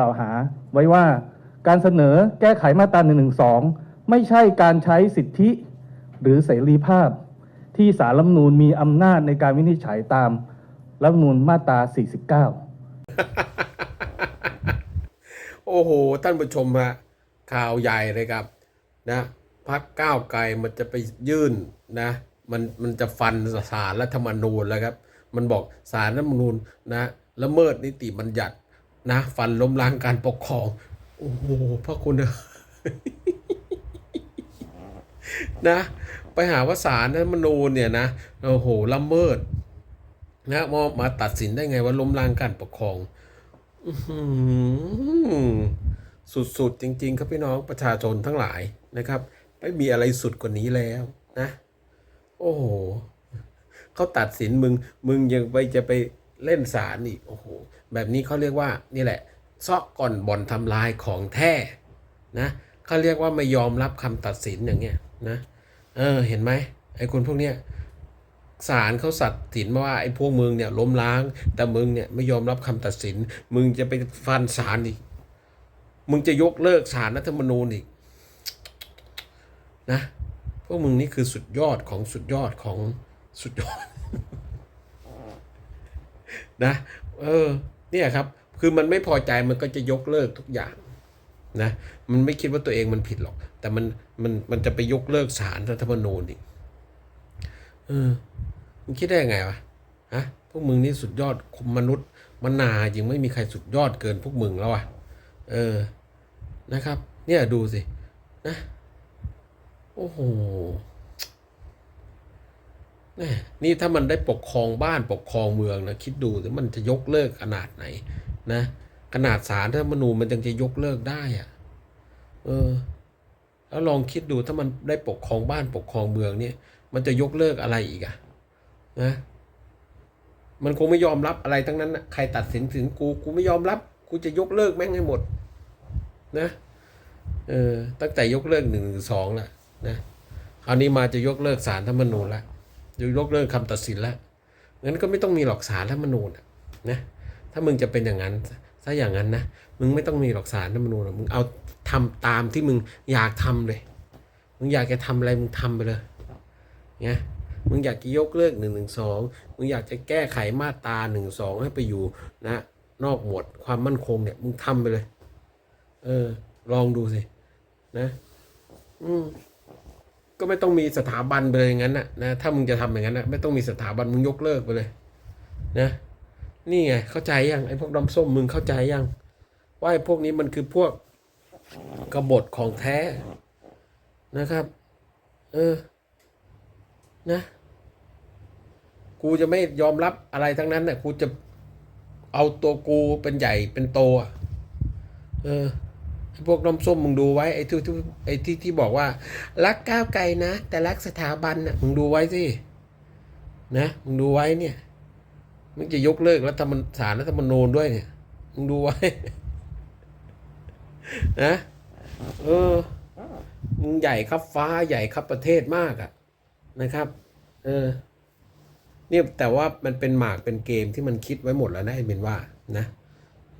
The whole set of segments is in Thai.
กล่าวหา ไว้ว่าการเสนอแก้ไขมาตรา1นึไม่ใช่การใช้สิทธิหรือเสรีภาพ ที่สารรัฐมนูญมีอำนาจในการวินิจฉัยตามรัฐมนูญมาตรา 49 โอ้โห ท่านผู้ชมฮะข่าวใหญ่เลยครับนะพักก้าวไกลมันจะไปยื่นนะมันมันจะฟันสารรัฐธรรมนูญแล้วครับ มันบอกสารรัฐธรรมนูญนะละเมิดนิติบัญญัติ นะฟันล้มล้างการปกครอง โอ้โหพระคุณเนะนะ ไปหาว่าสารรัฐธรรมนูญเนี่ยนะโอ้โหละเมิด นะมามาตัดสินได้ไงว่าล้มล้างการปกครองสุดๆ จริง ๆ ครับพี่น้องประชาชนทั้งหลายนะครับ ไม่มีอะไรสุดกว่านี้แล้วนะ โอ้โหเขาตัดสินมึง มึงยังไปจะไป เล่นศาลอีกโอ้โหแบบนี้เขาเรียกว่านี่แหละซอกก่อนบ่อนทำลายของแท้นะเขาเรียกว่าไม่ยอมรับคำตัดสินอย่างเงี้ยนะเออเห็นไหมไอ้คนพวกเนี้ยศาลเขาสัตว์สินมาว่าไอ้พวกมึงเนี่ยล้มล้าง แต่มึงเนี่ยไม่ยอมรับคำตัดสิน มึงจะไปฟันศาลอีก มึงจะยกเลิกศาลรัฐธรรมนูญอีกนะพวกมึงนี่คือสุดยอดของสุดยอดของสุดยอด นะเออเนี่ยครับ คือมันไม่พอใจมันก็จะยกเลิกทุกอย่างนะมันไม่คิดว่าตัวเองมันผิดหรอก แต่มันมันมันจะไปยกเลิกศาลรัฐธรรมนูญอีกเออมึงคิดได้ยังไงวะฮะพวกมึงนี่สุดยอดคุมมนุษย์มนายังไม่มีใครสุดยอดเกินพวกมึงแล้วอะเออนะครับ เนี่ยดูสินะโอ้โห นี่ถ้ามันได้ปกครองบ้านปกครองเมืองนะคิดดูสิมันจะยกเลิกขนาดไหนนะขนาดสารรัฐธรรมนูญมันยังจะยกเลิกได้อะเออ แล้วลองคิดดูถ้ามันได้ปกครองบ้านปกครองเมืองเนี่ย มันจะยกเลิกอะไรอีกอะนะมันคงไม่ยอมรับอะไรทั้งนั้นนะใครตัดสินถึงกูกูไม่ยอมรับ กูจะยกเลิกแม่งให้หมด นะเออตั้งแต่ยกเลิกหนึ่งหรือสองละนะคราวนี้มาจะยกเลิกสารธรรมนูญละ ยกเลิกคำตัดสินและงั้นก็ไม่ต้องมีหรอกสารรัฐมนูญนะถ้ามึงจะเป็นอย่างนั้นถ้าอย่างนั้นนะมึงไม่ต้องมีหรอกสารรัฐมนูญมึงเอาทำตามที่มึงอยากทำเลยมึงอยากจะทำอะไรมึงทำไปเลยไงมึงอยากจะยกเลิกหนึ่งหนึ่งสองมึงอยากจะแก้ไขมาตราหนึ่งสองให้ไปอยู่นะนอกหมวดความมั่นคงเนี่ยมึงทำไปเลย เออ ลองดูสิ นะ อืม ก็ไม่ต้องมีสถาบันไปเลยอย่างนั้นนะนะถ้ามึงจะทำอย่างนั้นนะไม่ต้องมีสถาบันมึงยกเลิกไปเลย นะ นี่ไงเข้าใจยังไอ้พวกดำส้มมึงเข้าใจยังว่าไอ้พวกนี้มันคือพวกกบฏของแท้นะครับ เออ นะ กูจะไม่ยอมรับอะไรทั้งนั้นน่ะกูจะเอาตัวกูเป็นใหญ่เป็นโต เออ พวกน้ำส้มมึงดูไว้ไอ้ที่ที่ไอ้ที่ที่บอกว่า รักก้าวไกลนะ แต่รักสถาบันน่ะมึงดูไว้สินะมึงดูไว้เนี่ยมึงจะยกเลิกรัฐธรรมสารรัฐธรรมนูญด้วยเนี่ยมึงดูไว้นะเออมึงใหญ่ครับฟ้าใหญ่ครับประเทศมากอะนะครับ เออเนี่ยแต่ว่ามันเป็นหมากเป็นเกมที่มันคิดไว้หมดแล้วนะไอ้เบนว่านะ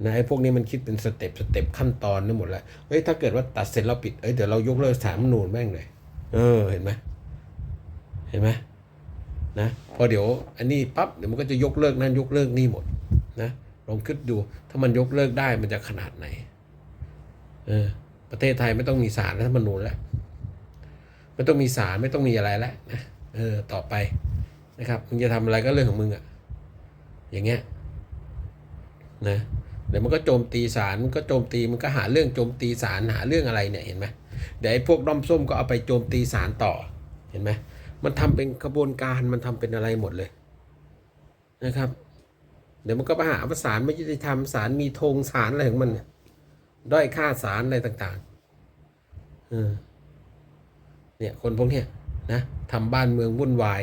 นะไอ้พวกนี้มันคิดเป็นสเต็ปสเต็ปขั้นตอนนี่หมดแล้วเฮ้ยถ้าเกิดว่าตัดเสร็จเราปิดเอ้ยเดี๋ยวเรายกเลิกสารรัฐธรรมนูญแม่งเลยเออเห็นไหมเห็นไหมนะพอเดี๋ยวอันนี้ปั๊บเดี๋ยวมันก็จะยกเลิกนั่นยกเลิกนี่หมดนะลองคิดดูถ้ามันยกเลิกได้มันจะขนาดไหนเออประเทศไทยไม่ต้องมีสารรัฐธรรมนูญแล้วไม่ต้องมีสารไม่ต้องมีอะไรแล้วนะเออต่อไปนะครับมึงจะทำอะไรก็เรื่องของมึงอะอย่างเงี้ยนะ เดี๋ยวมันก็โจมตีสารมันก็โจมตีมันก็หาเรื่องโจมตีสารหาเรื่องอะไรเนี่ยเห็นไหมเดี๋ยวไอ้พวกด้อมส้มก็เอาไปโจมตีสารต่อเห็นไหมมันทำเป็นกระบวนการมันทำเป็นอะไรหมดเลยนะครับ เดี๋ยวมันก็ไปหาว่าสารไม่ยุติธรรมสารมีธงสารอะไรของมันด้อยค่าสารอะไรต่างๆเออเนี่ยคนพวกเนี้ยนะทำบ้านเมืองวุ่นวาย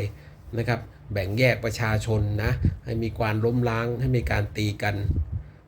นะครับ แบ่งแยกประชาชนนะ ให้มีการล้มล้างให้มีการตีกัน